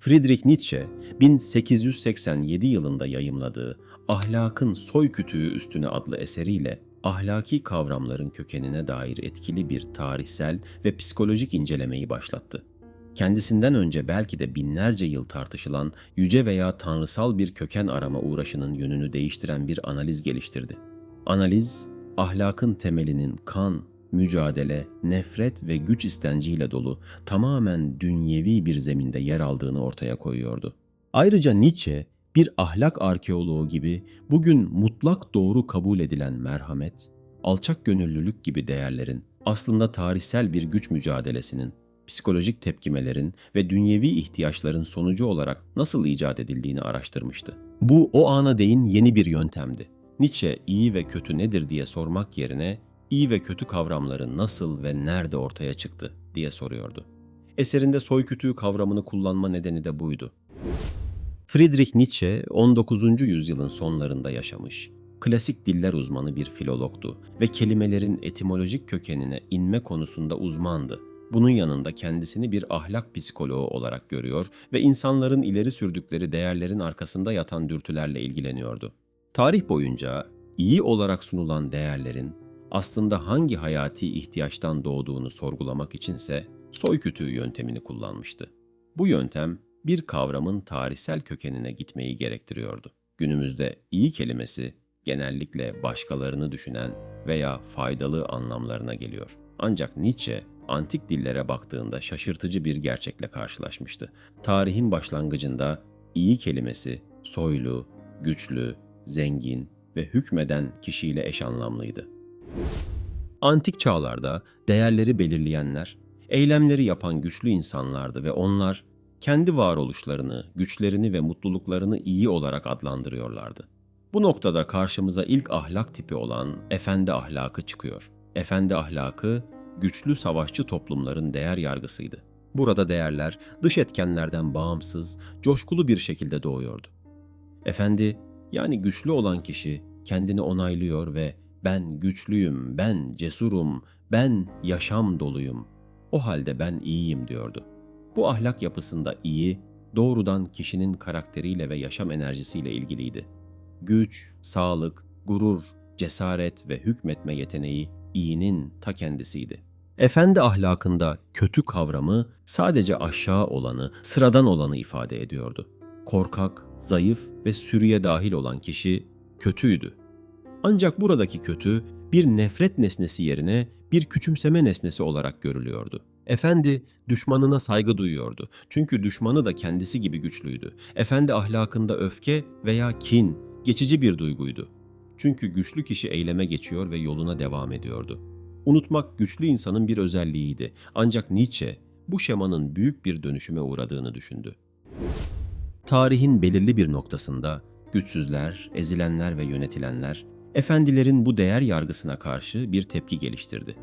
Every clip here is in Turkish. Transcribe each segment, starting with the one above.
Friedrich Nietzsche 1887 yılında yayımladığı Ahlakın Soy Kütüğü Üstüne adlı eseriyle ahlaki kavramların kökenine dair etkili bir tarihsel ve psikolojik incelemeyi başlattı. Kendisinden önce belki de binlerce yıl tartışılan yüce veya tanrısal bir köken arama uğraşının yönünü değiştiren bir analiz geliştirdi. Analiz, ahlakın temelinin kan, mücadele, nefret ve güç istenciyle dolu tamamen dünyevi bir zeminde yer aldığını ortaya koyuyordu. Ayrıca Nietzsche bir ahlak arkeoloğu gibi bugün mutlak doğru kabul edilen merhamet, alçak gönüllülük gibi değerlerin aslında tarihsel bir güç mücadelesinin, psikolojik tepkimelerin ve dünyevi ihtiyaçların sonucu olarak nasıl icat edildiğini araştırmıştı. Bu o ana değin yeni bir yöntemdi. Nietzsche iyi ve kötü nedir diye sormak yerine iyi ve kötü kavramları nasıl ve nerede ortaya çıktı diye soruyordu. Eserinde soykütüğü kavramını kullanma nedeni de buydu. Friedrich Nietzsche 19. yüzyılın sonlarında yaşamış. Klasik diller uzmanı bir filologtu ve kelimelerin etimolojik kökenine inme konusunda uzmandı. Bunun yanında kendisini bir ahlak psikoloğu olarak görüyor ve insanların ileri sürdükleri değerlerin arkasında yatan dürtülerle ilgileniyordu. Tarih boyunca iyi olarak sunulan değerlerin aslında hangi hayati ihtiyaçtan doğduğunu sorgulamak içinse soykütüğü yöntemini kullanmıştı. Bu yöntem bir kavramın tarihsel kökenine gitmeyi gerektiriyordu. Günümüzde iyi kelimesi genellikle başkalarını düşünen veya faydalı anlamlarına geliyor. Ancak Nietzsche antik dillere baktığında şaşırtıcı bir gerçekle karşılaşmıştı. Tarihin başlangıcında iyi kelimesi soylu, güçlü, zengin ve hükmeden kişiyle eş anlamlıydı. Antik çağlarda değerleri belirleyenler, eylemleri yapan güçlü insanlardı ve onlar kendi varoluşlarını, güçlerini ve mutluluklarını iyi olarak adlandırıyorlardı. Bu noktada karşımıza ilk ahlak tipi olan efendi ahlakı çıkıyor. Efendi ahlakı güçlü savaşçı toplumların değer yargısıydı. Burada değerler dış etkenlerden bağımsız, coşkulu bir şekilde doğuyordu. Efendi yani güçlü olan kişi kendini onaylıyor ve ben güçlüyüm, ben cesurum, ben yaşam doluyum. O halde ben iyiyim diyordu. Bu ahlak yapısında iyi, doğrudan kişinin karakteriyle ve yaşam enerjisiyle ilgiliydi. Güç, sağlık, gurur, cesaret ve hükmetme yeteneği iyinin ta kendisiydi. Efendi ahlakında kötü kavramı sadece aşağı olanı, sıradan olanı ifade ediyordu. Korkak, zayıf ve sürüye dahil olan kişi kötüydü. Ancak buradaki kötü bir nefret nesnesi yerine bir küçümseme nesnesi olarak görülüyordu. Efendi düşmanına saygı duyuyordu. Çünkü düşmanı da kendisi gibi güçlüydü. Efendi ahlakında öfke veya kin geçici bir duyguydu. Çünkü güçlü kişi eyleme geçiyor ve yoluna devam ediyordu. Unutmak güçlü insanın bir özelliğiydi. Ancak Nietzsche bu şemanın büyük bir dönüşüme uğradığını düşündü. Tarihin belirli bir noktasında güçsüzler, ezilenler ve yönetilenler efendilerin bu değer yargısına karşı bir tepki geliştirdi.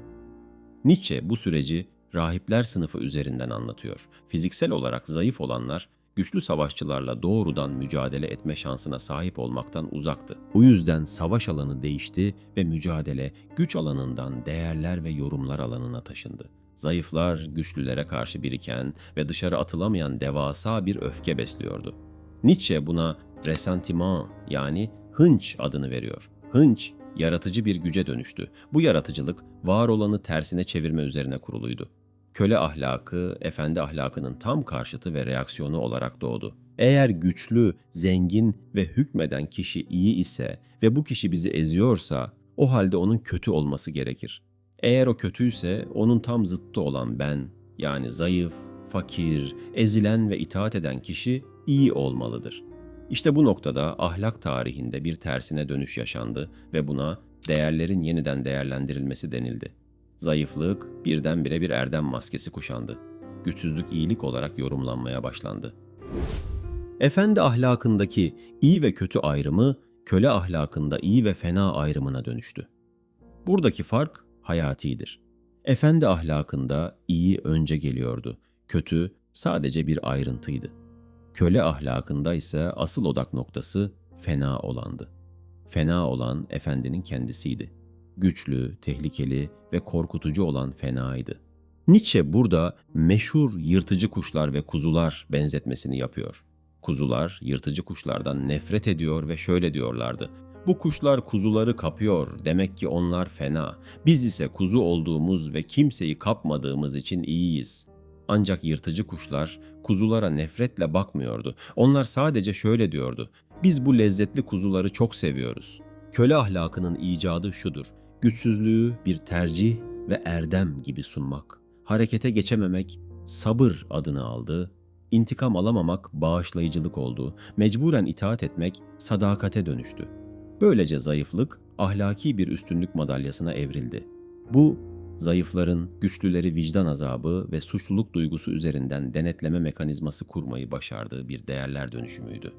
Nietzsche bu süreci rahipler sınıfı üzerinden anlatıyor. Fiziksel olarak zayıf olanlar güçlü savaşçılarla doğrudan mücadele etme şansına sahip olmaktan uzaktı. Bu yüzden savaş alanı değişti ve mücadele güç alanından değerler ve yorumlar alanına taşındı. Zayıflar güçlülere karşı biriken ve dışarı atılamayan devasa bir öfke besliyordu. Nietzsche buna resentiment yani hınç adını veriyor. Hınç yaratıcı bir güce dönüştü. Bu yaratıcılık var olanı tersine çevirme üzerine kuruluydu. Köle ahlakı, efendi ahlakının tam karşıtı ve reaksiyonu olarak doğdu. Eğer güçlü, zengin ve hükmeden kişi iyi ise ve bu kişi bizi eziyorsa, o halde onun kötü olması gerekir. Eğer o kötüyse onun tam zıttı olan ben, yani zayıf, fakir, ezilen ve itaat eden kişi iyi olmalıdır. İşte bu noktada ahlak tarihinde bir tersine dönüş yaşandı ve buna değerlerin yeniden değerlendirilmesi denildi. Zayıflık birdenbire bir erdem maskesi kuşandı. Güçsüzlük iyilik olarak yorumlanmaya başlandı. Efendi ahlakındaki iyi ve kötü ayrımı köle ahlakında iyi ve fena ayrımına dönüştü. Buradaki fark hayatidir. Efendi ahlakında iyi önce geliyordu, kötü sadece bir ayrıntıydı. Köle ahlakında ise asıl odak noktası fena olandı. Fena olan efendinin kendisiydi. Güçlü, tehlikeli ve korkutucu olan fenaydı. Nietzsche burada meşhur yırtıcı kuşlar ve kuzular benzetmesini yapıyor. Kuzular yırtıcı kuşlardan nefret ediyor ve şöyle diyorlardı. Bu kuşlar kuzuları kapıyor. Demek ki onlar fena. Biz ise kuzu olduğumuz ve kimseyi kapmadığımız için iyiyiz. Ancak yırtıcı kuşlar kuzulara nefretle bakmıyordu. Onlar sadece şöyle diyordu. Biz bu lezzetli kuzuları çok seviyoruz. Köle ahlakının icadı şudur. Güçsüzlüğü bir tercih ve erdem gibi sunmak. Harekete geçememek sabır adını aldı. İntikam alamamak bağışlayıcılık oldu. Mecburen itaat etmek sadakate dönüştü. Böylece zayıflık ahlaki bir üstünlük madalyasına evrildi. Bu zayıfların güçlüleri vicdan azabı ve suçluluk duygusu üzerinden denetleme mekanizması kurmayı başardığı bir değerler dönüşümüydü.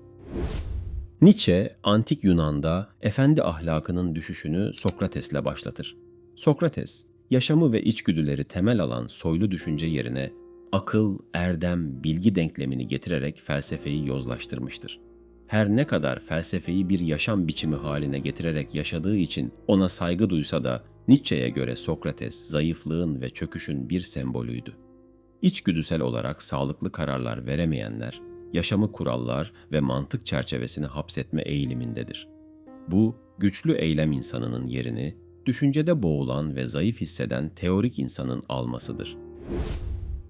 Nietzsche, antik Yunan'da efendi ahlakının düşüşünü Sokrates'le başlatır. Sokrates, yaşamı ve içgüdüleri temel alan soylu düşünce yerine akıl, erdem, bilgi denklemini getirerek felsefeyi yozlaştırmıştır. Her ne kadar felsefeyi bir yaşam biçimi haline getirerek yaşadığı için ona saygı duysa da Nietzsche'ye göre Sokrates zayıflığın ve çöküşün bir sembolüydü. İçgüdüsel olarak sağlıklı kararlar veremeyenler, yaşamı kurallar ve mantık çerçevesine hapsetme eğilimindedir. Bu, güçlü eylem insanının yerini, düşüncede boğulan ve zayıf hisseden teorik insanın almasıdır.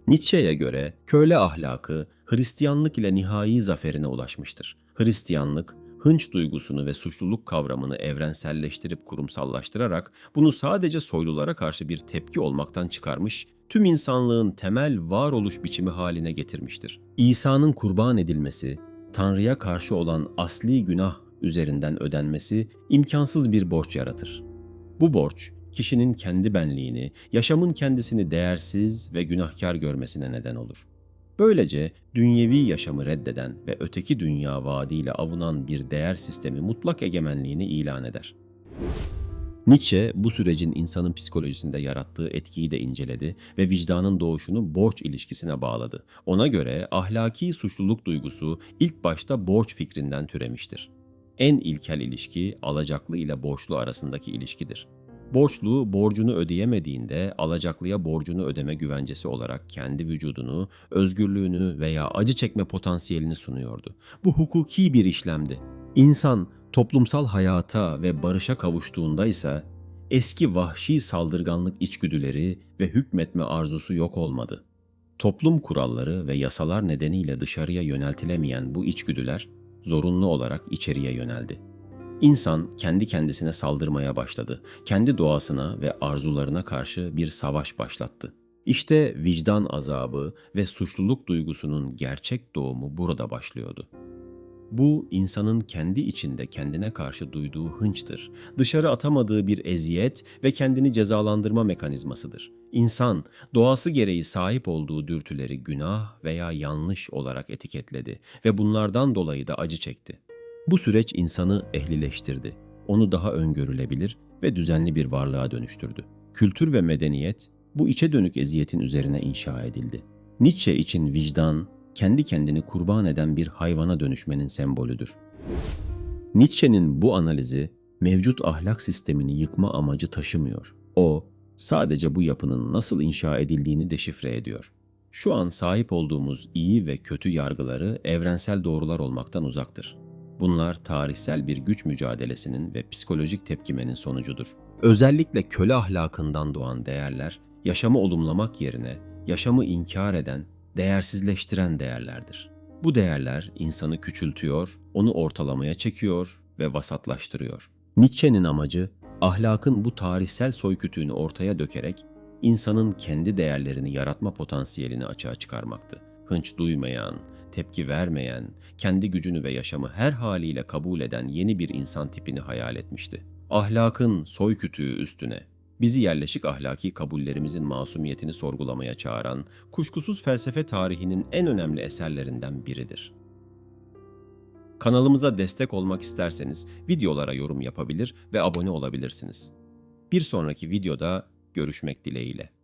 Nietzsche'ye göre köle ahlakı Hristiyanlık ile nihai zaferine ulaşmıştır. Hristiyanlık, hınç duygusunu ve suçluluk kavramını evrenselleştirip kurumsallaştırarak bunu sadece soylulara karşı bir tepki olmaktan çıkarmış, tüm insanlığın temel varoluş biçimi haline getirmiştir. İsa'nın kurban edilmesi, Tanrı'ya karşı olan asli günah üzerinden ödenmesi imkansız bir borç yaratır. Bu borç, kişinin kendi benliğini, yaşamın kendisini değersiz ve günahkar görmesine neden olur. Böylece dünyevi yaşamı reddeden ve öteki dünya vaadiyle avunan bir değer sistemi mutlak egemenliğini ilan eder. Nietzsche bu sürecin insanın psikolojisinde yarattığı etkiyi de inceledi ve vicdanın doğuşunu borç ilişkisine bağladı. Ona göre ahlaki suçluluk duygusu ilk başta borç fikrinden türemiştir. En ilkel ilişki alacaklı ile borçlu arasındaki ilişkidir. Borçlu borcunu ödeyemediğinde alacaklıya borcunu ödeme güvencesi olarak kendi vücudunu, özgürlüğünü veya acı çekme potansiyelini sunuyordu. Bu hukuki bir işlemdi. İnsan toplumsal hayata ve barışa kavuştuğunda ise eski vahşi saldırganlık içgüdüleri ve hükmetme arzusu yok olmadı. Toplum kuralları ve yasalar nedeniyle dışarıya yöneltilemeyen bu içgüdüler zorunlu olarak içeriye yöneldi. İnsan kendi kendisine saldırmaya başladı. Kendi doğasına ve arzularına karşı bir savaş başlattı. İşte vicdan azabı ve suçluluk duygusunun gerçek doğumu burada başlıyordu. Bu insanın kendi içinde kendine karşı duyduğu hınçtır. Dışarı atamadığı bir eziyet ve kendini cezalandırma mekanizmasıdır. İnsan doğası gereği sahip olduğu dürtüleri günah veya yanlış olarak etiketledi ve bunlardan dolayı da acı çekti. Bu süreç insanı ehlileştirdi. Onu daha öngörülebilir ve düzenli bir varlığa dönüştürdü. Kültür ve medeniyet bu içe dönük eziyetin üzerine inşa edildi. Nietzsche için vicdan, kendi kendini kurban eden bir hayvana dönüşmenin sembolüdür. Nietzsche'nin bu analizi mevcut ahlak sistemini yıkma amacı taşımıyor. O, sadece bu yapının nasıl inşa edildiğini deşifre ediyor. Şu an sahip olduğumuz iyi ve kötü yargıları evrensel doğrular olmaktan uzaktır. Bunlar tarihsel bir güç mücadelesinin ve psikolojik tepkimenin sonucudur. Özellikle köle ahlakından doğan değerler, yaşamı olumlamak yerine yaşamı inkar eden, değersizleştiren değerlerdir. Bu değerler insanı küçültüyor, onu ortalamaya çekiyor ve vasatlaştırıyor. Nietzsche'nin amacı ahlakın bu tarihsel soykütüğünü ortaya dökerek insanın kendi değerlerini yaratma potansiyelini açığa çıkarmaktı. Hınç duymayan, tepki vermeyen, kendi gücünü ve yaşamı her haliyle kabul eden yeni bir insan tipini hayal etmişti. Ahlakın soykütüğü üstüne bizi yerleşik ahlaki kabullerimizin masumiyetini sorgulamaya çağıran, kuşkusuz felsefe tarihinin en önemli eserlerinden biridir. Kanalımıza destek olmak isterseniz videolara yorum yapabilir ve abone olabilirsiniz. Bir sonraki videoda görüşmek dileğiyle.